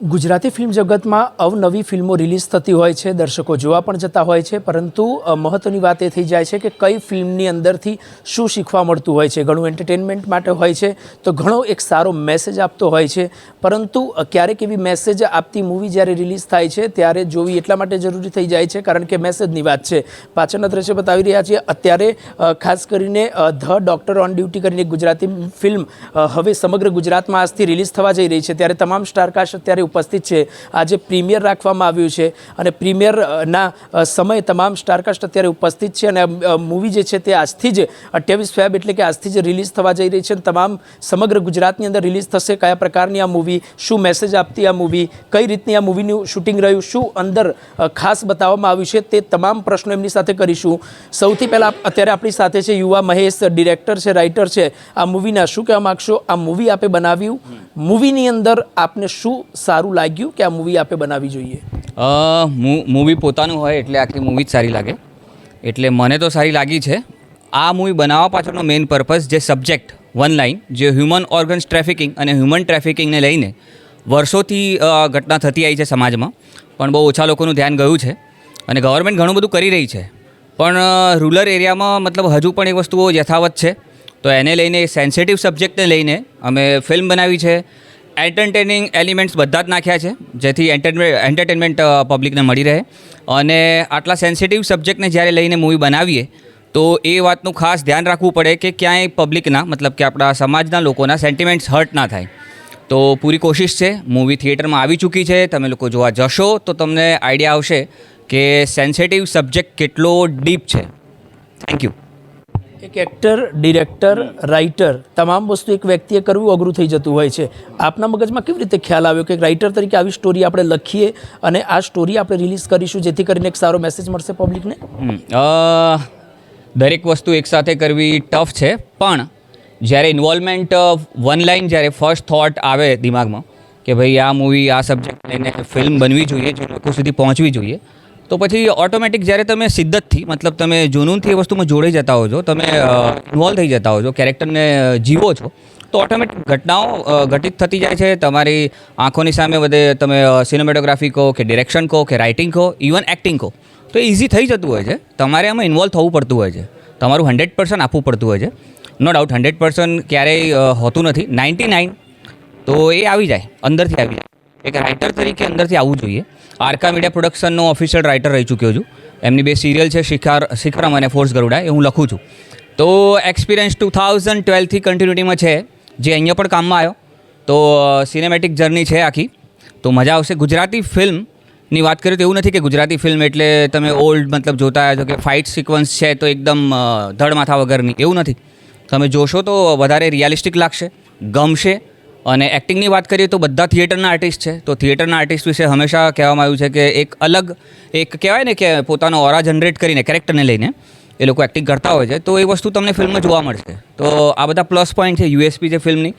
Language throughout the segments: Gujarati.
ગુજરાતી ફિલ્મ જગતમાં અવનવી ફિલ્મો રિલીઝ થતી હોય છે, દર્શકો જોવા પણ જતા હોય છે, પરંતુ મહત્ત્વની વાત એ થઈ જાય છે કે કઈ ફિલ્મની અંદરથી શું શીખવા મળતું હોય છે. ઘણું એન્ટરટેનમેન્ટ માટે હોય છે, તો ઘણો એક સારો મેસેજ આપતો હોય છે. પરંતુ ક્યારેક એવી મેસેજ આપતી મૂવી જ્યારે રિલીઝ થાય છે, ત્યારે જોવી એટલા માટે જરૂરી થઈ જાય છે, કારણ કે મેસેજની વાત છે. પાછળના દ્રશ્ય બતાવી રહ્યા છીએ. અત્યારે ખાસ કરીને ધ ડૉક્ટર ઓન ડ્યુટી કરીને ગુજરાતી ફિલ્મ હવે સમગ્ર ગુજરાતમાં આજથી રિલીઝ થવા જઈ રહી છે. ત્યારે તમામ સ્ટારકાસ્ટ અત્યારે ઉપસ્થિત છે. આજે પ્રીમિયર રાખવામાં આવ્યું છે અને પ્રીમિયરના સમયે તમામ સ્ટારકાસ્ટ અત્યારે ઉપસ્થિત છે અને મૂવી જે છે તે આજથી જ અઠ્યાવીસ ફેબ એટલે કે આજથી જ રિલીઝ થવા જઈ રહી છે અને તમામ સમગ્ર ગુજરાતની અંદર રિલીઝ થશે કયા પ્રકારની આ મૂવી, શું મેસેજ આપતી આ મૂવી, કઈ રીતની આ મૂવીનું શૂટિંગ રહ્યું, શું અંદર ખાસ બતાવવામાં આવ્યું છે તે તમામ પ્રશ્નો એમની સાથે કરીશું. સૌથી પહેલાં અત્યારે આપણી સાથે છે યુવા મહેશ, ડિરેક્ટર છે, રાઇટર છે. આ મૂવીના શું કહેવા માગશો? આ મૂવી આપે બનાવ્યું. મૂવીની અંદર આપને શું સારું લાગ્યું કે આ મૂવી આપે બનાવવી જોઈએ? મૂવી પોતાનું હોય એટલે આખી મૂવી જ સારી લાગે. એટલે મને તો સારી લાગી છે. આ મૂવી બનાવવા પાછળનો મેઇન પર્પઝ જે સબ્જેક્ટ વન લાઇન જે હ્યુમન ઓર્ગન્સ ટ્રાફિકિંગ અને હ્યુમન ટ્રાફિકિંગને લઈને વર્ષોથી ઘટના થતી આવી છે સમાજમાં. પણ બહુ ઓછા લોકોનું ધ્યાન ગયું છે અને ગવર્મેન્ટ ઘણું બધું કરી રહી છે. પણ રૂરલ એરિયામાં મતલબ હજુ પણ એ વસ્તુઓ યથાવત છે. તો એને લઈને સેન્સિટિવ સબ્જેક્ટને લઈને અમે ફિલ્મ બનાવી છે. એન્ટરટેનિંગ એલિમેન્ટ્સ બધા જ નાખ્યા છે, જેથી એન્ટરટેનમેન્ટ પબ્લિકને મળી રહે. અને આટલા સેન્સિટિવ સબ્જેક્ટને જ્યારે લઈને મૂવી બનાવીએ, તો એ વાતનું ખાસ ધ્યાન રાખવું પડે કે ક્યાંય પબ્લિકના મતલબ કે આપણા સમાજના લોકોના સેન્ટિમેન્ટ્સ હર્ટ ના થાય. તો પૂરી કોશિશ છે મૂવી થિયેટરમાં આવી ચૂકી છે, તમે લોકો જોવા જશો તો તમને આઈડિયા આવશે કે સેન્સિટિવ સબ્જેક્ટ કેટલો ડીપ છે. થેન્ક યુ એક એક્ટર ડિરેક્ટર રાઇટર તમામ વસ્તુ એક વ્યક્તિએ કરવું અઘરું થઈ જતું હોય છે. આપના મગજમાં કેવી રીતે ખ્યાલ આવ્યો કે રાઇટર તરીકે આવી સ્ટોરી આપણે લખીએ અને આ સ્ટોરી આપણે રિલીઝ કરીશું જેથી કરીને એક સારો મેસેજ મળશે પબ્લિકને દરેક વસ્તુ એકસાથે કરવી ટફ છે, પણ જ્યારે ઇન્વોલ્વમેન્ટ વન લાઇન જ્યારે ફર્સ્ટ થોટ આવે દિમાગમાં કે ભાઈ આ મૂવી આ સબ્જેક્ટ લઈને ફિલ્મ બનવી જોઈએ, જે લોકો સુધી પહોંચવી જોઈએ તો પછી ઓટોમેટિક જ્યારે તમે સિદ્ધતથી, મતલબ તમે જુનૂનથી એ વસ્તુમાં જોડાઈ જતા હો છો, તમે ઇન્વોલ્વ થઈ જતા હો છો, કેરેક્ટરને જીવો છો, તો ઓટોમેટિક ઘટનાઓ ઘટિત થતી જાય છે. તમારી આંખોની સામે બધે તમે સિનેમેટોગ્રાફી કહો કે ડિરેક્શન કહો કે રાઇટિંગ કહો ઇવન એક્ટિંગ કહો, તો એ ઇઝી થઈ જતું હોય છે. તમારે આમાં ઇન્વોલ્વ થવું પડતું હોય છે. તમારું હંડ્રેડ પર્સન્ટ આપવું પડતું હોય છે. નો ડાઉટ હંડ્રેડ પર્સન્ટ ક્યારેય હોતું નથી. નાઇન્ટી નાઇન તો એ આવી જાય, અંદરથી આવી જાય. એક રાઇટર તરીકે અંદરથી આવવું જોઈએ. આરકા મીડિયા પ્રોડક્શનનો ઓફિશિયલ રાઇટર રહી ચૂક્યો છું. એમની બે સિરિયલ છે, શિખાર શિખરમ અને ફોર્સ ગરુડા એ હું લખું છું. તો એક્સપિરિયન્સ ટુ થાઉઝન્ડ ટ્વેલ્થથી કન્ટિન્યુટીમાં છે. જે અહીંયા પણ કામમાં આવ્યો. તો સિનેમેટિક જર્ની છે આખી. તો મજા આવશે. ગુજરાતી ફિલ્મની વાત કરીએ તો એવું નથી કે ગુજરાતી ફિલ્મ એટલે તમે ઓલ્ડ મતલબ જોતા આવ્યા છો કે ફાઇટ સિક્વન્સ છે તો એકદમ ધડ માથા વગરની. એવું નથી. તમે જોશો તો વધારે રિયાલિસ્ટિક લાગશે, ગમશે. અને એક્ટિંગની વાત કરીએ તો બધા થિયેટરના આર્ટિસ્ટ છે. તો થિયેટરના આર્ટિસ્ટ વિશે હંમેશા કહેવામાં આવ્યું છે કે એક અલગ, એક કહેવાય ને કે પોતાનો ઓરા જનરેટ કરીને કેરેક્ટરને લઈને એ લોકો એક્ટિંગ કરતા હોય છે. તો એ વસ્તુ તમને ફિલ્મમાં જોવા મળશે. તો આ બધા પ્લસ પોઈન્ટ છે યુએસપી છે ફિલ્મની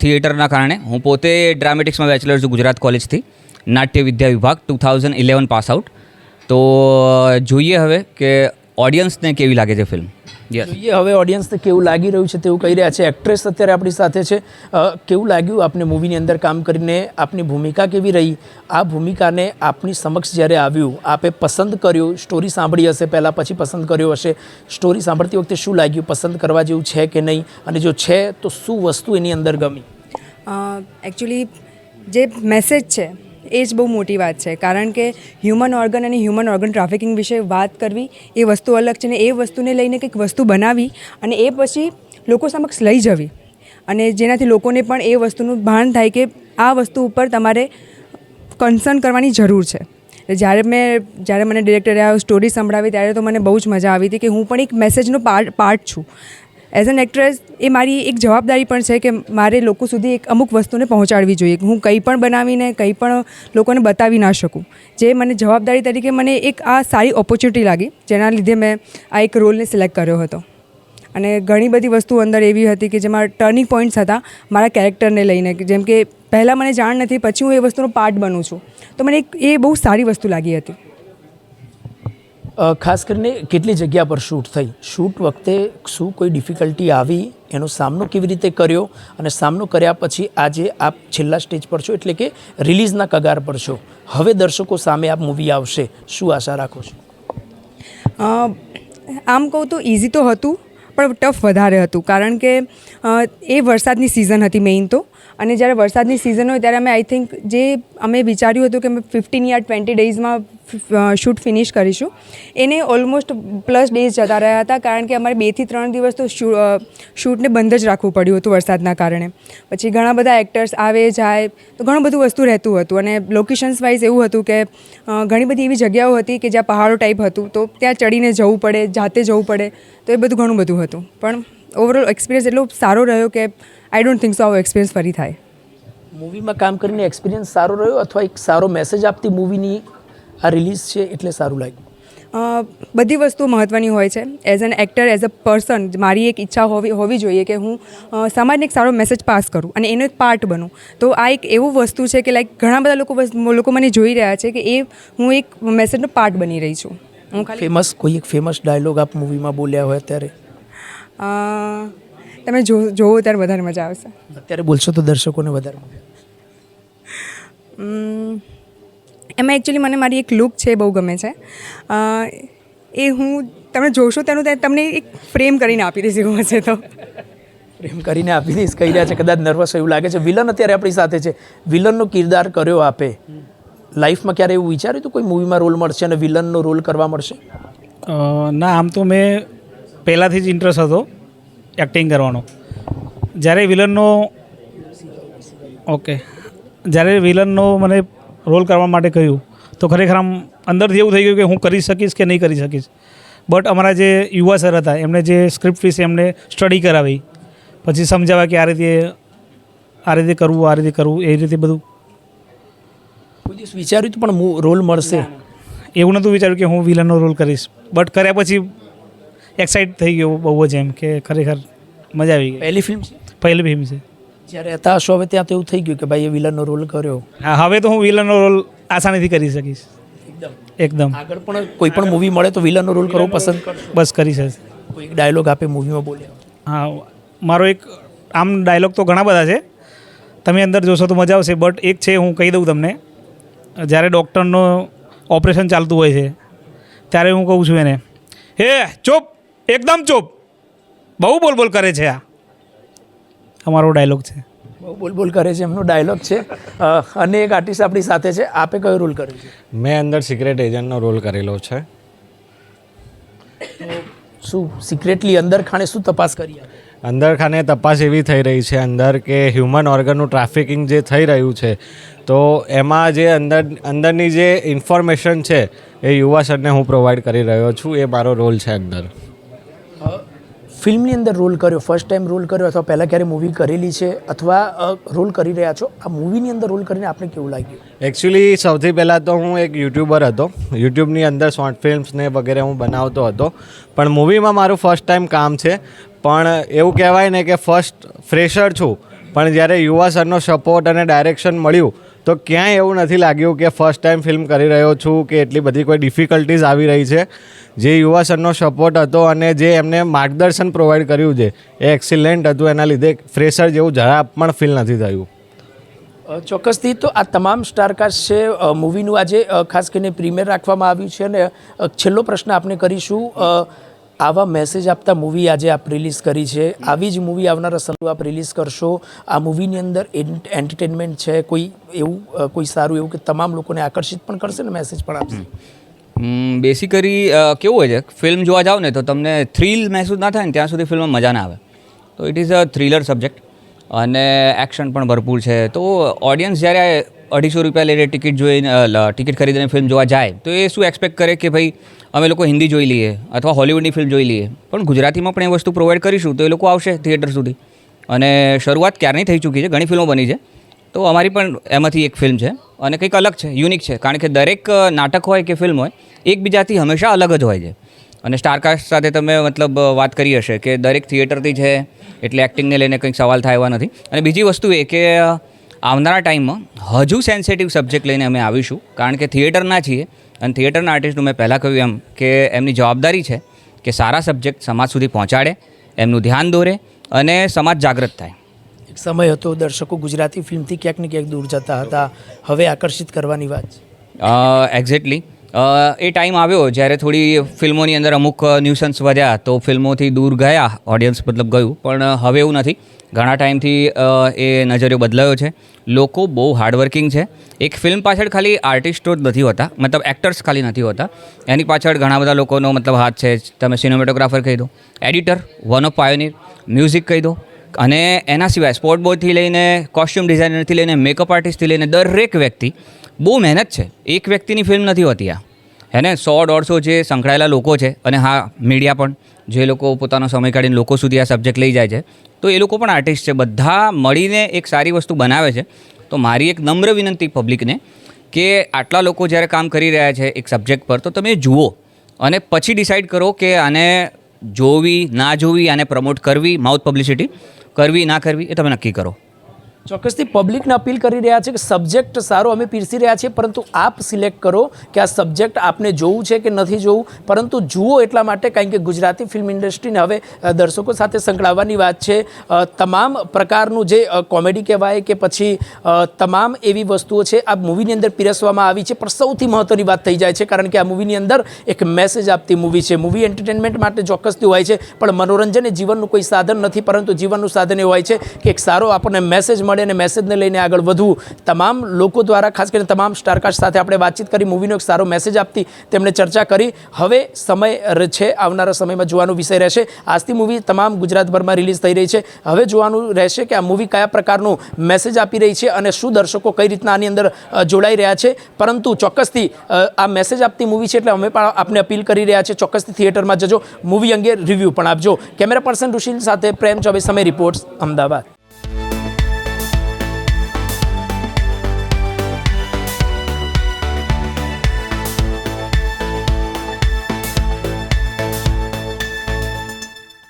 થિયેટરના કારણે. હું પોતે ડ્રામેટિક્સમાં બેચલર છું ગુજરાત કોલેજથી નાટ્ય વિદ્યા વિભાગ two thousand eleven pass out તો જોઈએ હવે કે ઓડિયન્સને કેવી લાગે છે ફિલ્મ જોઈએ હવે ઓડિયન્સને કેવું લાગી રહ્યું છે તેવું કહી રહ્યા છે. એક્ટ્રેસ અત્યારે આપણી સાથે છે. કેવું લાગ્યું આપને મૂવીની અંદર કામ કરીને? આપની ભૂમિકા કેવી રહી? આ ભૂમિકાને આપની સમક્ષ જ્યારે આવ્યું આપે પસંદ કર્યું સ્ટોરી સાંભળી હશે પહેલાં પછી પસંદ કર્યો હશે. સ્ટોરી સાંભળતી વખતે શું લાગ્યું? પસંદ કરવા જેવું છે કે નહીં? અને જો છે તો શું વસ્તુ એની અંદર ગમી? એકચ્યુઅલી જે મેસેજ છે એ જ બહુ મોટી વાત છે. કારણ કે હ્યુમન ઓર્ગન અને હ્યુમન ઓર્ગન ટ્રાફિકિંગ વિશે વાત કરવી એ વસ્તુ અલગ છે ને એ વસ્તુને લઈને કંઈક વસ્તુ બનાવી અને એ પછી લોકો સમક્ષ લઈ જવી. અને જેનાથી લોકોને પણ એ વસ્તુનું ભાન થાય કે આ વસ્તુ ઉપર તમારે કન્સર્ન કરવાની જરૂર છે. જ્યારે મેં, જ્યારે મને ડિરેક્ટરે આ સ્ટોરી સંભળાવી ત્યારે તો મને બહુ જ મજા આવી હતી કે હું પણ એક મેસેજનો પાર્ટ પાર્ટ છું. એઝ એન એક્ટ્રેસ એ મારી એક જવાબદારી પણ છે કે મારે લોકો સુધી એક અમુક વસ્તુને પહોંચાડવી જોઈએ. હું કંઈ પણ બનાવીને, કંઈ પણ લોકોને બતાવી ના શકું. જે મને જવાબદારી તરીકે મને એક આ સારી ઓપોર્ચ્યુનિટી લાગી, જેના લીધે મેં આ એક રોલને સિલેક્ટ કર્યો હતો. અને ઘણી બધી વસ્તુ અંદર એવી હતી કે જેમાં ટર્નિંગ પોઈન્ટ્સ હતા, મારા કેરેક્ટરને લઈને. જેમ કે પહેલાં મને જાણ નથી, પછી હું એ વસ્તુનો પાર્ટ બનું છું. તો મને એક એ બહુ સારી વસ્તુ લાગી હતી. ખાસ કરીને કેટલી જગ્યા પર શૂટ થઈ? શૂટ વખતે શું કોઈ ડિફિકલ્ટી આવી? એનો સામનો કેવી રીતે કર્યો? અને સામનો કર્યા પછી આજે આપ છેલ્લા સ્ટેજ પર છો એટલે કે રિલીઝના કગાર પર છો. હવે દર્શકો સામે આપ મૂવી આવશે. શું આશા રાખો છો? આમ કહું તો ઇઝી તો હતું. પણ ટફ વધારે હતું. કારણ કે એ વરસાદની સિઝન હતી મેઇન તો. અને જ્યારે વરસાદની સિઝન હોય ત્યારે અમે આઈ થિંક જે અમે વિચાર્યું હતું કે અમે ફિફ્ટીન યા ટ્વેન્ટી ડેઝમાં શૂટ ફિનિશ કરીશું, એને ઓલમોસ્ટ પ્લસ ડેઝ જતા રહ્યા હતા. કારણ કે અમારે બેથી ત્રણ દિવસ તો શૂટને બંધ જ રાખવું પડ્યું હતું વરસાદના કારણે. પછી ઘણા બધા એક્ટર્સ આવે, જાય, તો ઘણું બધું વસ્તુ રહેતું હતું. અને લોકેશન્સ વાઇઝ એવું હતું કે ઘણી બધી એવી જગ્યાઓ હતી કે જ્યાં પહાડો ટાઈપ હતું. તો ત્યાં ચડીને જવું પડે, જાતે જવું પડે. તો એ બધું ઘણું બધું હતું. પણ ઓવરઓલ એક્સપિરિયન્સ એટલો સારો રહ્યો કે આઈ ડોન્ટ થિંક સો આવો એક્સપિરિયન્સ ફરી થાય. મૂવીમાં કામ કરીને એક્સપિરિયન્સ સારો રહ્યો અથવા એક સારો મેસેજ આપતી મૂવીની આ રિલીઝ છે એટલે સારું લાગ્યું? બધી વસ્તુ મહત્ત્વની હોય છે. As an actor as a person મારી એક ઈચ્છા હોવી હોવી જોઈએ કે હું સમાજને એક સારો મેસેજ પાસ કરું અને એનો એક પાર્ટ બનું. તો આ એક એવું વસ્તુ છે કે લાઈક ઘણા બધા લોકો લોકો મને જોઈ રહ્યા છે કે એ હું એક મેસેજનો પાર્ટ બની રહી છું. હું ખાલી ફેમસ કોઈ એક ફેમસ ડાયલોગ આપ મૂવીમાં બોલ્યા હોય અત્યારે તમે જો જોવો ત્યારે વધારે મજા આવશે. અત્યારે બોલશો તો દર્શકોને વધારે એમાં એકચ્યુઅલી મને મારી એક લુક છે બહુ ગમે છે. એ હું તમે જોશો તેનું તમને એક ફ્રેમ કરીને આપી દઈશ એવું હશે તો. પ્રેમ કરીને આપી દઈશ કહી રહ્યા છે કદાચ નર્વસ એવું લાગે છે. વિલન અત્યારે આપણી સાથે છે. વિલનનો કિરદાર કર્યો આપે. લાઈફમાં ક્યારે એવું વિચાર્યું હતું? કોઈ મૂવીમાં રોલ મળશે અને વિલનનો રોલ કરવા મળશે? ના, આમ તો મેં પહેલાંથી જ ઇન્ટરેસ્ટ હતો એક્ટિંગ કરવાનો. જ્યારે વિલનનો ઓકે જ્યારે વિલનનો મને રોલ કરવા માટે કહ્યું, તો ખરેખર આમ અંદરથી એવું થઈ ગયું કે હું કરી શકીશ કે નહીં કરી શકીશ. બટ અમારા જે યુવા સર હતા, એમણે જે સ્ક્રિપ્ટ વિશે એમને સ્ટડી કરાવી, પછી સમજાવ્યા કે આ રીતે આ રીતે કરવું, આ રીતે કરવું, એ રીતે બધું કોઈ દિવસ વિચાર્યું પણ રોલ મળશે? એવું નહોતું વિચાર્યું કે હું વિલનનો રોલ કરીશ. બટ કર્યા પછી એક્સાઇટ થઈ ગયો બહુ જ એમ કે ખરેખર મજા આવી ગઈ. પહેલી ફિલ્મ પહેલી ફિલ્મ છે. જ્યારે હતા હશો હવે ત્યાં તો એવું થઈ ગયું કે ભાઈ એ વિલનનો રોલ કર્યો. હા હવે તો હું વિલનનો રોલ આસાનીથી કરી શકીશ. એકદમ. આગળ પણ કોઈ પણ મૂવી મળે તો વિલનનો રોલ કરવો પસંદ બસ કરી શકીશ. કોઈ ડાયલોગ આપે મૂવીમાં બોલે. હા મારો એક આમ ડાયલોગ તો ઘણા બધા છે. તમે અંદર જોશો તો મજા આવશે બટ એક છે હું કહી દઉં તમને. જ્યારે ડૉક્ટરનું ઓપરેશન ચાલતું હોય છે ત્યારે હું કહું છું એને હે ચોપ એકદમ ચોપ. બહુ બોલ બોલ કરે છે આ. અમારો ડાયલોગ છે. બહુ બોલ બોલ કરે છે એમનો ડાયલોગ છે. અને એક આર્ટિસ્ટ આપણી સાથે છે આપે કયો રોલ કર્યો છે? મેં અંદર સિક્રેટ એજન્ટનો રોલ કરેલો છે. શું સિક્રેટલી અંદર ખાણે શું તપાસ કરી આપે? અંદર ખાને તપાસ એવી થઈ રહી છે અંદર કે હ્યુમન ઓર્ગનનું ટ્રાફિકિંગ જે થઈ રહ્યું છે તો એમાં જે અંદર અંદરની જે ઇન્ફોર્મેશન છે એ યુવા સરને હું પ્રોવાઈડ કરી રહ્યો છું એ મારો રોલ છે અંદર. ફિલ્મની અંદર રોલ કર્યો ફર્સ્ટ ટાઈમ રોલ કર્યો અથવા પહેલાં ક્યારે મૂવી કરેલી છે અથવા રોલ કરી રહ્યા છો? આ મૂવીની અંદર રોલ કરીને આપને કેવું લાગ્યું? એકચ્યુઅલી સૌથી પહેલાં તો હું એક યુટ્યુબર હતો. યુટ્યુબની અંદર શોર્ટ ફિલ્મ્સ ને વગેરે હું બનાવતો હતો. પણ મૂવીમાં મારું ફર્સ્ટ ટાઈમ કામ છે. પણ એવું કહેવાય ને કે ફર્સ્ટ ફ્રેશર છું. પણ જ્યારે યુવા સરનો સપોર્ટ અને ડાયરેક્શન મળ્યું, તો ક્યાંય એવું નથી લાગ્યું કે ફર્સ્ટ ટાઈમ ફિલ્મ કરી રહ્યો છું કે એટલી બધી કોઈ ડિફિકલ્ટીઝ આવી રહી છે. જે યુવા સરનો સપોર્ટ હતો અને જે એમને માર્ગદર્શન પ્રોવાઈડ કર્યું છે, એ એક્સિલેન્ટ હતું. એના લીધે ફ્રેશર જેવું જરા પણ ફીલ નથી થયું. ચોક્કસથી તો આ તમામ સ્ટારકાસ્ટ છે મૂવીનું આજે ખાસ કરીને પ્રીમિયર રાખવામાં આવ્યું છે અને છેલ્લો પ્રશ્ન આપણે કરીશું. આવા મેસેજ આપતા મૂવી આજે આપ રિલીઝ કરી છે. આવી જ મૂવી આવનારા સમય આપ રિલીઝ કરશો. આ મૂવીની અંદર એન્ટરટેનમેન્ટ છે, કોઈ એવું કોઈ સારું એવું કે તમામ લોકોને આકર્ષિત પણ કરશે ને મેસેજ પણ આપશે? બેસિકલી કેવું હોય છે? ફિલ્મ જોવા જાઓ ને તો તમને થ્રિલ મહેસૂસ ના થાય ને ત્યાં સુધી ફિલ્મમાં મજા ના આવે. તો it is a thriller subject અને એક્શન પણ ભરપૂર છે. તો ઓડિયન્સ જ્યારે અઢીસો રૂપિયા લઈને ટિકિટ જોઈને ટિકિટ ખરીદીને ફિલ્મ જોવા જાય, તો એ શું એક્સપેક્ટ કરે કે ભાઈ અમે લોકો હિન્દી જોઈ લઈએ અથવા હોલિવૂડની ફિલ્મ જોઈ લઈએ. પણ ગુજરાતીમાં પણ એ વસ્તુ પ્રોવાઈડ કરીશું તો એ લોકો આવશે થિયેટર સુધી. અને શરૂઆત ક્યારની થઈ ચૂકી છે? ઘણી ફિલ્મો બની છે. તો અમારી પણ એમાંથી એક ફિલ્મ છે અને કંઈક અલગ છે યુનિક છે. કારણ કે દરેક નાટક હોય કે ફિલ્મ હોય, એકબીજાથી હંમેશા અલગ જ હોય છે. અને સ્ટારકાસ્ટ સાથે તમે મતલબ વાત કરી હશે કે દરેક થિયેટરથી છે, એટલે એક્ટિંગને લઈને કંઈક સવાલ થાય એવા નથી. અને બીજી વસ્તુ એ કે આવનારા ટાઈમમાં હજુ સેન્સિટિવ સબ્જેક્ટ લઈને અમે આવીશું. કારણ કે થિયેટરના છીએ અને થિયેટરના આર્ટિસ્ટનું મેં પહેલાં કહ્યું એમ કે એમની જવાબદારી છે કે સારા સબ્જેક્ટ સમાજ સુધી પહોંચાડે એમનું ધ્યાન દોરે અને સમાજ જાગૃત થાય. એક સમય હતો દર્શકો ગુજરાતી ફિલ્મથી ક્યાંક ને ક્યાંક દૂર જતા હતા. હવે આકર્ષિત કરવાની વાત એક્ઝેક્ટલી એ ટાઈમ આવ્યો જ્યારે થોડી ફિલ્મોની અંદર અમુક ન્યુસન્સ વધ્યા તો ફિલ્મોથી દૂર ગયા ઓડિયન્સ મતલબ ગયું. પણ હવે એવું નથી. ઘણા ટાઈમથી એ નજરિયો બદલાયો છે. લોકો બહુ હાર્ડવર્કિંગ છે. એક ફિલ્મ પાછળ ખાલી આર્ટિસ્ટો જ નથી હોતા, મતલબ એક્ટર્સ ખાલી નથી હોતા. એની પાછળ ઘણા બધા લોકોનો મતલબ હાથ છે. તમે સિનેમેટોગ્રાફર કહી દો editor one of pioneer music કહી દો. અને એના સિવાય સ્પોર્ટ બોયથી લઈને કોસ્ટ્યુમ ડિઝાઇનરથી લઈને મેકઅપ આર્ટિસ્ટથી લઈને દરેક વ્યક્તિ બહુ મહેનત છે. એક વ્યક્તિની ફિલ્મ નથી હોતી આ. હે ને? સો દોઢસો જે સંકળાયેલા લોકો છે, અને હા મીડિયા પણ, જે લોકો પોતાનો સમય કાઢીને લોકો સુધી આ સબ્જેક્ટ લઈ જાય છે, તો એ લોકો પણ આર્ટિસ્ટ છે. બધા મળીને એક સારી વસ્તુ બનાવે છે. તો મારી એક નમ્ર વિનંતી પબ્લિકને કે આટલા લોકો જ્યારે કામ કરી રહ્યા છે એક સબ્જેક્ટ પર, તો તમે જુઓ અને પછી ડિસાઇડ કરો કે આને જોવી, ના જોવી, આને પ્રમોટ કરવી માઉથ પબ્લિસિટી કરવી, ના કરવી, એ તમે નક્કી કરો. ચોક્કસથી પબ્લિકને અપીલ કરી રહ્યા છે કે સબ્જેક્ટ સારો અમે પીરસી રહ્યા છીએ, પરંતુ આપ સિલેક્ટ કરો કે આ સબ્જેક્ટ આપને જોવું છે કે નથી જોવું. પરંતુ જુઓ એટલા માટે, કારણ કે ગુજરાતી ફિલ્મ ઇન્ડસ્ટ્રીને હવે દર્શકો સાથે સંકળાવવાની વાત છે. તમામ પ્રકારનું જે કોમેડી કહેવાય કે પછી તમામ એવી વસ્તુઓ છે, આ મૂવીની અંદર પીરસવામાં આવી છે. પણ સૌથી મહત્ત્વની વાત થઈ જાય છે, કારણ કે આ મૂવીની અંદર એક મેસેજ આપતી મૂવી છે. મૂવી એન્ટરટેનમેન્ટ માટે ચોક્કસથી હોય છે, પણ મનોરંજન એ જીવનનું કોઈ સાધન નથી, પરંતુ જીવનનું સાધન એ હોય છે કે એક સારો આપણને મેસેજ મળે અને મેસેજને લઈને આગળ વધવું. તમામ લોકો દ્વારા, ખાસ કરીને તમામ સ્ટારકાસ્ટ સાથે આપણે વાતચીત કરી મૂવીનો એક સારો મેસેજ આપતી તેમણે ચર્ચા કરી. હવે સમય છે, આવનારા સમયમાં જોવાનો વિષય રહેશે. આજથી મૂવી તમામ ગુજરાતભરમાં રિલીઝ થઈ રહી છે. હવે જોવાનું રહેશે કે આ મૂવી કયા પ્રકારનું મેસેજ આપી રહી છે અને શું દર્શકો કઈ રીતના આની અંદર જોડાઈ રહ્યા છે. પરંતુ ચોક્કસથી આ મેસેજ આપતી મૂવી છે એટલે અમે પણ આપને અપીલ કરી રહ્યા છે ચોક્કસથી થિયેટરમાં જજો. મૂવી અંગે રિવ્યૂ પણ આપજો. કેમેરા પર્સન ઋષિલ સાથે પ્રેમ ચોબે સમય રિપોર્ટ્સ અમદાવાદ.